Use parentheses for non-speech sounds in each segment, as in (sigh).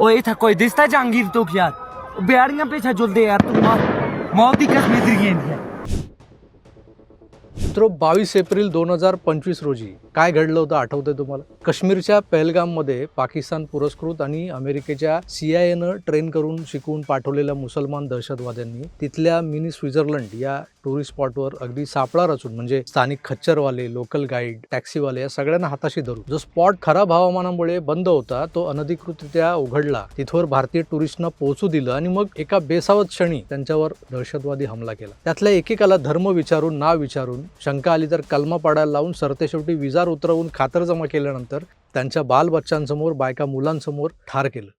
ओए था कोई दिसता जहांगीर तो यार बिहारियां पे जुलते यार तू मौत मौत की कसम इधर गेंद है? मित्रो बावीस एप्रिल दोन हजार पंचवीस रोजी काय घडलं होतं आठवतंय तुम्हाला? काश्मीरच्या पहलगाममध्ये पाकिस्तान पुरस्कृत आणि अमेरिकेच्या सी आय ट्रेन करून शिकवून पाठवलेल्या मुसलमान दहशतवाद्यांनी तिथल्या मिनी स्वित्झर्लंड या टुरिस्ट स्पॉटवर अगदी सापळा रचून म्हणजे स्थानिक खच्चरवाले लोकल गाईड टॅक्सीवाले या सगळ्यांना हाताशी धरून जो स्पॉट खराब हवामानामुळे बंद होता तो अनधिकृतरित्या उघडला. तिथवर भारतीय टुरिस्टना पोहोचू दिलं आणि मग एका बेसावत क्षणी त्यांच्यावर दहशतवादी हमला केला. त्यातल्या एकेकाला धर्म विचारून नाव विचारून शंका आली तर कलमा पाडायला लावून सरतेशेवटी विजा विजार उतरवून खातर जमा केल्यानंतर त्यांच्या बालबच्चांसमोर बायका मुलांसमोर ठार केलं.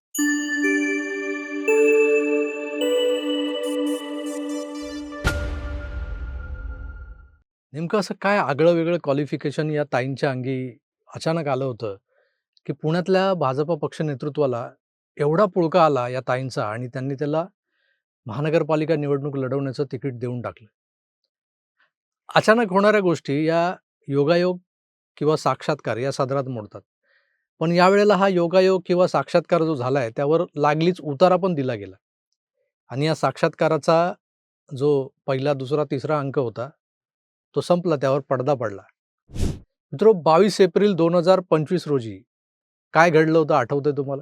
नेमकं असं काय आगळं वेगळं क्वालिफिकेशन या ताईंच्या अंगी अचानक आलं होतं की पुण्यातल्या भाजपा पक्ष नेतृत्वाला एवढा पुळका आला या ताईंचा आणि त्यांनी त्याला महानगरपालिका निवडणूक लढवण्याचं तिकीट देऊन टाकलं. अचानक होणाऱ्या गोष्टी या योगायोग किंवा साक्षात्कार या सदरात मोडतात. पण यावेळेला हा योगायोग किंवा साक्षात्कार जो झाला आहे त्यावर लागलीच उतारा पण दिला गेला. आणि या साक्षात्काराचा जो पहिला दुसरा तिसरा अंक होता तो संपला त्यावर पडदा पडला. मित्रो बावीस एप्रिल दोन हजार पंचवीस रोजी काय घडलं होतं आठवतंय तुम्हाला?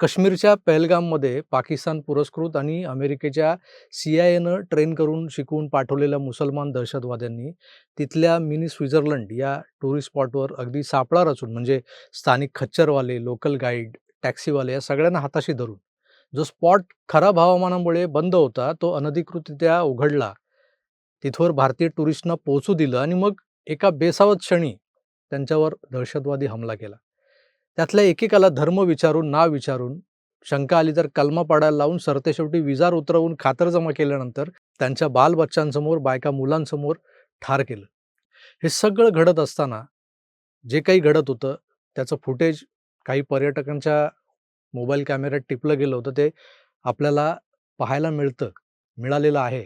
काश्मीरच्या पहलगाममध्ये पाकिस्तान पुरस्कृत आणि अमेरिकेच्या सी आय एनं ट्रेन करून शिकवून पाठवलेल्या मुसलमान दहशतवाद्यांनी तिथल्या मिनी स्वित्झर्लंड या टुरिस्ट स्पॉटवर अगदी सापळा रचून म्हणजे स्थानिक खच्चरवाले लोकल गाईड टॅक्सीवाले या सगळ्यांना हाताशी धरून जो स्पॉट खराब हवामानामुळे बंद होता तो अनधिकृतरित्या उघडला. तिथवर भारतीय टुरिस्टना पोहोचू दिलं आणि मग एका बेसावत क्षणी त्यांच्यावर दहशतवादी हमला केला. त्यातल्या एकेकाला धर्म विचारून नाव विचारून शंका आली तर कलमा पाडायला लावून सरतेशेवटी विजार उतरवून खातर जमा केल्यानंतर त्यांच्या बालबच्चांसमोर बायका मुलांसमोर ठार केलं. हे सगळं घडत असताना जे काही घडत होतं त्याचं फुटेज काही पर्यटकांच्या मोबाईल कॅमेऱ्यात टिपलं गेलं होतं ते आपल्याला पाहायला मिळतं मिळालेलं आहे.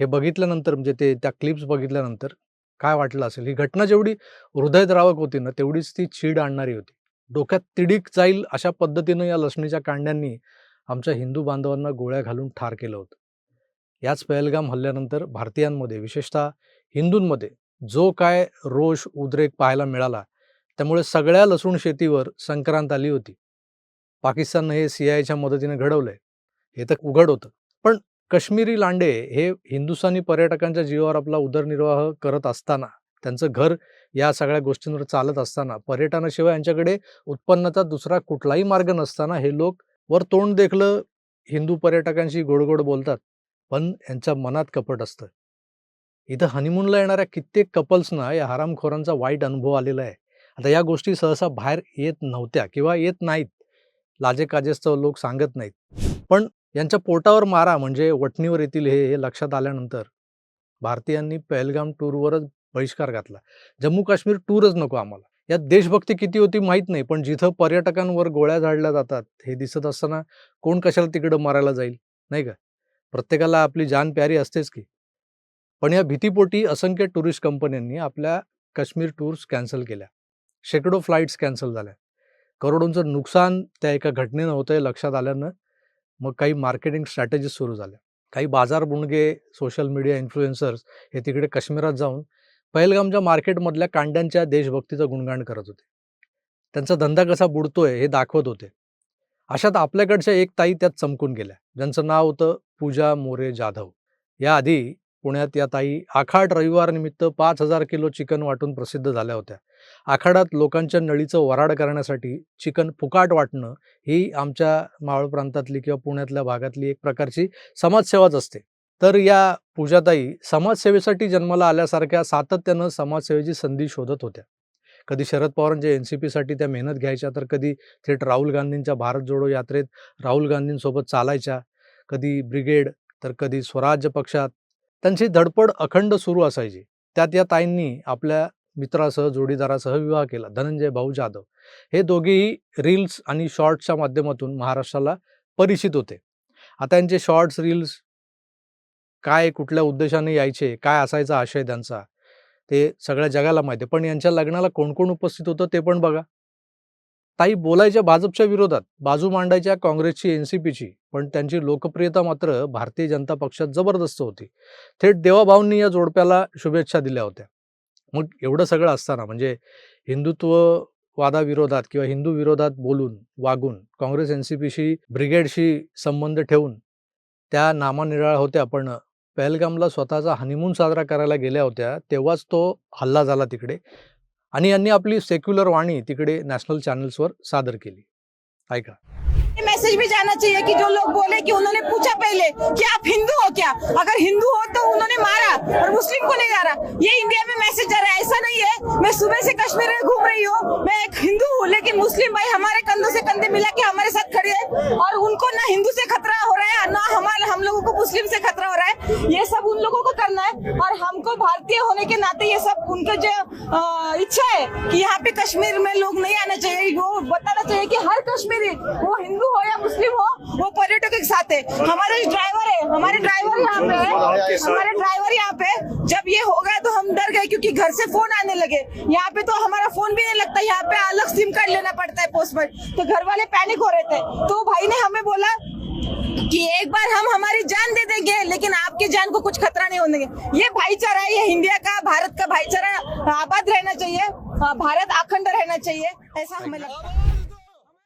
हे बघितल्यानंतर म्हणजे ते त्या क्लिप्स बघितल्यानंतर काय वाटलं असेल? ही घटना जेवढी हृदयद्रावक होती ना तेवढीच ती चीड आणणारी होती. डोक्यात तिडीक जाईल अशा पद्धतीनं या लसणीच्या कांड्यांनी आमच्या हिंदू बांधवांना गोळ्या घालून ठार केलं होतं. याच पहलगाम हल्ल्यानंतर भारतीयांमध्ये विशेषतः हिंदूंमध्ये जो काय रोष उद्रेक पाहायला मिळाला त्यामुळे सगळ्या लसूण शेतीवर संक्रांत आली होती. पाकिस्ताननं हे सी आयच्या मदतीने घडवलंय. हे तर उघड होतं. पण काश्मीरी लांडे हे हिंदुस्थानी पर्यटकांच्या जीवावर आपला उदरनिर्वाह करत असताना त्यांचं घर या सगळ्या गोष्टींवर चालत असताना पर्यटनाशिवाय यांच्याकडे उत्पन्नाचा दुसरा कुठलाही मार्ग नसताना हे लोक वर तोंड देखलं हिंदू पर्यटकांशी गोडगोड बोलतात पण यांच्या मनात कपट असतं. इथं हनीमूनला येणाऱ्या कित्येक कपल्सना या हरामखोरांचा वाईट अनुभव आलेला आहे. आता या गोष्टी सहसा बाहेर येत नव्हत्या किंवा येत नाहीत लाजे काजेस्तव लोक सांगत नाहीत. पण यांच्या पोटावर मारा म्हणजे वटणीवर येतील हे हे लक्षात आल्यानंतर भारतीयांनी पहलगाम टूरवरच बहिष्कार घातला. जम्मू काश्मीर टूरच नको आम्हाला. यात देशभक्ती किती होती माहीत नाही पण जिथं पर्यटकांवर गोळ्या झाडल्या जातात हे दिसत असताना कोण कशाला तिकडं मारायला जाईल नाही का? प्रत्येकाला आपली जान प्यारी असतेच की. पण या भीतीपोटी असंख्य टुरिस्ट कंपन्यांनी आपल्या काश्मीर टूर्स कॅन्सल केल्या. शेकडो फ्लाईट्स कॅन्सल झाल्या. करोडोंचं नुकसान त्या एका घटनेनं होतं हे लक्षात आल्यानं मग काही मार्केटिंग स्ट्रॅटेजीज सुरू झाल्या. काही बाजार बुणगे सोशल मीडिया इन्फ्लुएन्सर्स हे तिकडे काश्मीरात जाऊन पहलगामच्या मार्केटमधल्या कांड्यांच्या देशभक्तीचं गुणगान करत होते. त्यांचा धंदा कसा बुडतोय हे दाखवत होते. अशात आपल्याकडच्या एक ताई त्यात चमकून गेल्या. ज्यांचं नाव होतं पूजा मोरे जाधव. याआधी पुण्यात या ताई आखाड रविवार निमित्त पाच हजार किलो चिकन वाटून प्रसिद्ध झाल्या होत्या. आखाडात लोकांच्या नळीचं वराड करण्यासाठी चिकन फुकाट वाटणं ही आमच्या मावळ प्रांतातली किंवा पुण्यातल्या भागातली एक प्रकारची समाजसेवाच असते. तर या पूजाताई समाजसेवेसाठी जन्माला आल्यासारख्या सातत्यानं समाजसेवेची संधी शोधत होत्या. कधी शरद पवारांच्या एन सी पीसाठी त्या मेहनत घ्यायच्या तर कधी थेट राहुल गांधींच्या भारत जोडो यात्रेत राहुल गांधींसोबत चालायच्या. कधी ब्रिगेड तर कधी स्वराज्य पक्षात. त्यांची धडपड अखंड सुरू असायची. त्यात या ताईंनी आपल्या मित्रासह जोडीदारासह विवाह केला धनंजय भाऊ जाधव. हे दोघेही रील्स आणि शॉर्ट्सच्या माध्यमातून महाराष्ट्राला परिचित होते. आता यांचे शॉर्ट्स रील्स काय कुठल्या उद्देशाने यायचे काय असायचा आशय त्यांचा ते सगळ्या जगाला माहिती आहे. पण यांच्या लग्नाला कोण कोण उपस्थित होतं ते पण बघा. ताई बोलायच्या भाजपच्या विरोधात बाजू मांडायच्या काँग्रेसची एन सी पीची पण त्यांची लोकप्रियता मात्र भारतीय जनता पक्षात जबरदस्त होती. थेट देवाभाऊंनी या जोडप्याला शुभेच्छा दिल्या होत्या. मग एवढं सगळं असताना म्हणजे हिंदुत्व वादाविरोधात किंवा हिंदू विरोधात बोलून वागून काँग्रेस एन सी पीशी ब्रिगेडशी संबंध ठेवून त्या नामानिराळ होत्या पण पहलगामला स्वतःचा हनीमून साजरा करायला गेल्या होत्या तेव्हाच तो हल्ला झाला तिकडे आणि यांनी आपली सेक्युलर वाणी तिकडे नॅशनल चॅनल्सवर सादर केली. ऐका. मैसेज भी जाना चाहिए कि जो लोग बोले कि उन्होंने पूछा पहले कि आप हिंदू हो क्या? अगर हिंदू हो तो उन्होंने मार और मुस्लिम को नहीं रहा। ये इंडिया में मैसेज जा रहा है, ऐसा नहीं है। मैं सुबह से कश्मीर में घूम रही हूँ। मैं एक हिंदू हूँ, लेकिन मुस्लिम भाई हमारे कंधों से कंधे मिला के हमारे साथ खड़े हैं। और उनको ना हिंदू से खतरा हो रहा है, ना हमारे, हम लोगों को मुस्लिम से खतरा हो रहा है। ये सब उन लोगों को करना है। और हमको भारतीय होने के नाते ये सब उनका जो इच्छा है कि यहाँ पे कश्मीर में लोग नहीं आना चाहिए। वो बताना चाहिए कि हर कश्मीरी वो हिंदू हो या मुस्लिम हो वो पर्यटकों के साथ है। हमारे ड्राइवर है हमारे ड्राइवर यहाँ पे है हमारे ड्राइवर यहाँ पे जब ये हो गया तो हम डर गए क्योंकि घर से फ़ोन आने लगे। यहाँ पे तो हमारा फ़ोन भी नहीं लगता यहाँ पे अलग सिम कार्ड लेना पड़ता है पोस्ट पर। तो घर वाले पैनिक हो रहे थे। तो भाई ने हमें बोला कि एक बार हम हमारी जान दे देंगे लेकिन आपके जान को कुछ खतरा नहीं होने देंगे। ये भाईचारा है ये इंडिया का भारत का भाईचारा आबाद रहना चाहिए भारत अखंड रहना चाहिए ऐसा हमें लगता है।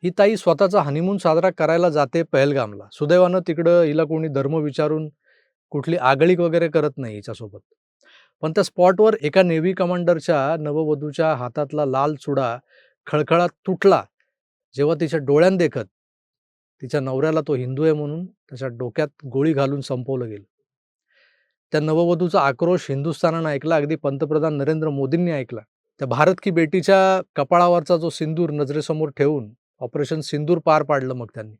ही ताई स्वतःचा हनीमून साजरा करायला जाते पहलगामला. सुदैवानं तिकडं हिला कोणी धर्म विचारून कुठली आगळीक वगैरे करत नाही हिच्यासोबत. पण त्या स्पॉटवर एका नेव्ही कमांडरच्या नववधूच्या हातातला लाल चुडा खळखळात तुटला जेव्हा तिच्या डोळ्यात देखत तिच्या नवऱ्याला तो हिंदू आहे म्हणून त्याच्या डोक्यात गोळी घालून संपवलं गेलं. त्या नववधूचा आक्रोश हिंदुस्थानानं ऐकला. अगदी पंतप्रधान नरेंद्र मोदींनी ऐकला. त्या भारत की बेटीच्या कपाळावरचा जो सिंदूर नजरेसमोर ठेवून ऑपरेशन सिंदूर पार पाडलं मग त्यांनी.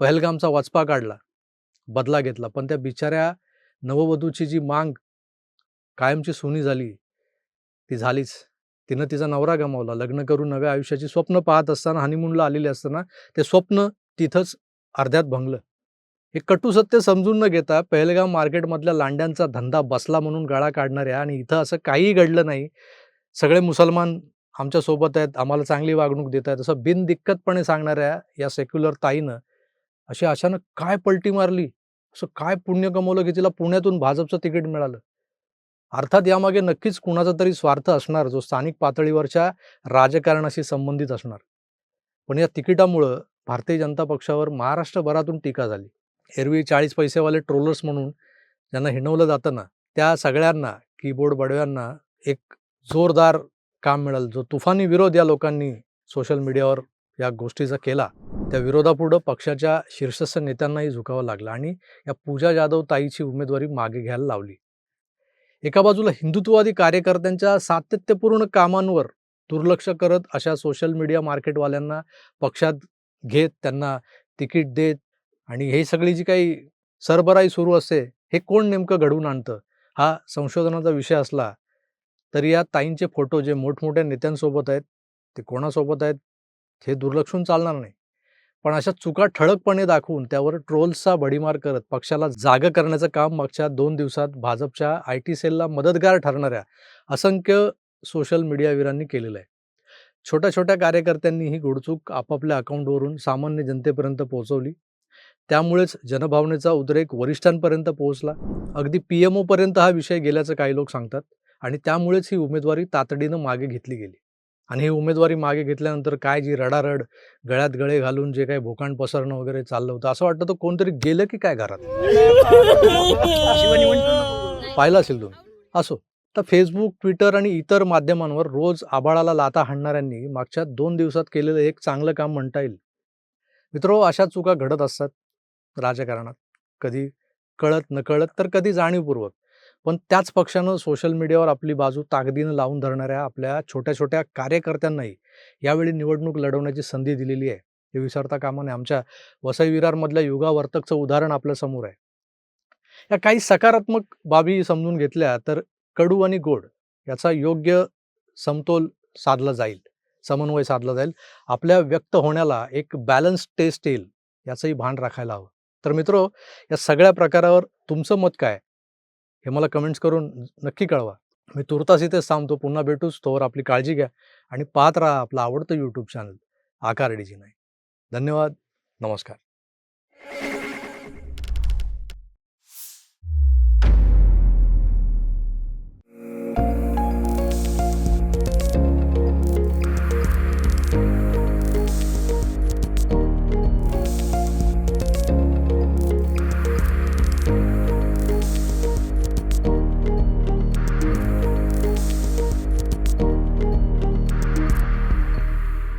पहलगामचा वचपा काढला. बदला घेतला. पण त्या बिचाऱ्या नववधूची जी मांग कायमची सुनी झाली ती झालीच. तिनं तिचा नवरा गमावला. लग्न करून नव्या आयुष्याची स्वप्न पाहत असताना हनीमूनला आलेले असताना ते स्वप्न तिथंच अर्ध्यात भंगलं. हे कटू सत्य समजून न घेता पहलगाव मार्केटमधल्या लांड्यांचा धंदा बसला म्हणून गळा काढणाऱ्या आणि इथं असं काहीही घडलं नाही. सगळे मुसलमान आमच्यासोबत आहेत आम्हाला चांगली वागणूक देत आहेत असं बिनदिक्कतपणे सांगणाऱ्या या सेक्युलर ताईनं अशी अचानक काय पलटी मारली? असं काय पुण्य कमवलं की तिला पुण्यातून भाजपचं तिकीट मिळालं? अर्थात यामागे नक्कीच कुणाचा तरी स्वार्थ असणार जो स्थानिक पातळीवरच्या राजकारणाशी संबंधित असणार. पण या तिकिटामुळं भारतीय जनता पक्षावर महाराष्ट्रभरातून टीका झाली. एरवी चाळीस पैसेवाले ट्रोलर्स म्हणून ज्यांना हिणवलं जातं ना त्या सगळ्यांना कीबोर्ड बडव्यांना एक जोरदार काम मिळालं. जो तुफानी विरोध या लोकांनी सोशल मीडियावर या गोष्टीचा केला त्या विरोधापुढं पक्षाच्या शीर्षस्थ नेत्यांनाही झुकावं लागलं आणि या पूजा जाधव ताईची उमेदवारी मागे घ्यायला लावली. एका बाजूला हिंदुत्ववादी कार्यकर्त्यांच्या सातत्यपूर्ण कामांवर दुर्लक्ष करत अशा सोशल मीडिया मार्केटवाल्यांना पक्षात घेत त्यांना तिकीट देत आणि हे सगळी जी काही सरबराई सुरू असते हे कोण नेमकं घडवून आणतं? हा संशोधनाचा विषय असला तरी या ताईंचे फोटो जे मोठमोठ्या नेत्यांसोबत आहेत ते कोणासोबत आहेत हे दुर्लक्षून चालणार नाही. पण अशा चुका ठळकपणे दाखवून त्यावर ट्रोल्सचा भडीमार करत पक्षाला जागं करण्याचं काम मागच्या दोन दिवसात भाजपच्या आय टी सेलला मदतगार ठरणाऱ्या असंख्य सोशल मीडियावीरांनी केलेलं आहे. छोट्या छोट्या कार्यकर्त्यांनी ही गोडचूक आपापल्या अकाउंटवरून सामान्य जनतेपर्यंत पोहोचवली. त्यामुळेच जनभावनेचा उद्रेक वरिष्ठांपर्यंत पोहोचला. अगदी पी एम ओपर्यंत हा विषय गेल्याचं काही लोक सांगतात आणि त्यामुळेच ही उमेदवारी तातडीनं मागे घेतली गेली. आणि ही उमेदवारी मागे घेतल्यानंतर काय जी रडारड गळ्यात गळे घालून जे काही भोकांड पसरणं वगैरे चाललं होतं असं वाटतं तर कोणतरी गेलं की काय घरात? (laughs) पाहिलं असेल तुम्ही. असो. तर फेसबुक ट्विटर आणि इतर माध्यमांवर रोज आभाळाला लाता हाणणाऱ्यांनी मागच्या दोन दिवसात केलेलं एक चांगलं काम म्हणता येईल. मित्रो अशा चुका घडत असतात राजकारणात. कधी कळत नकळत तर कधी जाणीवपूर्वक. पण त्याच पक्षानं सोशल मीडियावर आपली बाजू ताकदीनं लावून धरणाऱ्या आपल्या छोट्या छोट्या कार्यकर्त्यांनाही यावेळी निवडणूक लढवण्याची संधी दिलेली आहे. हे विसरता कामाने आमच्या वसई विरारमधल्या युगावर्तकचं उदाहरण आपल्यासमोर आहे. या काही सकारात्मक बाबी समजून घेतल्या तर कडू आणि गोड याचा योग्य समतोल साधला जाईल समन्वय साधला जाईल. आपल्या व्यक्त होण्याला एक बॅलन्स टेस्ट येईल याचंही भान राखायला हवं. तर मित्रो या सगळ्या प्रकारावर तुमचं मत काय? हे मला कमेंट्स करून नक्की कळवा. मी तुर्तास इथेच थांबतो. पुन्हा भेटूच. तोवर आपली काळजी घ्या आणि पाहत राहा आपलं आवडतं यूट्यूब चॅनल आकारडीची नाही धन्यवाद. नमस्कार.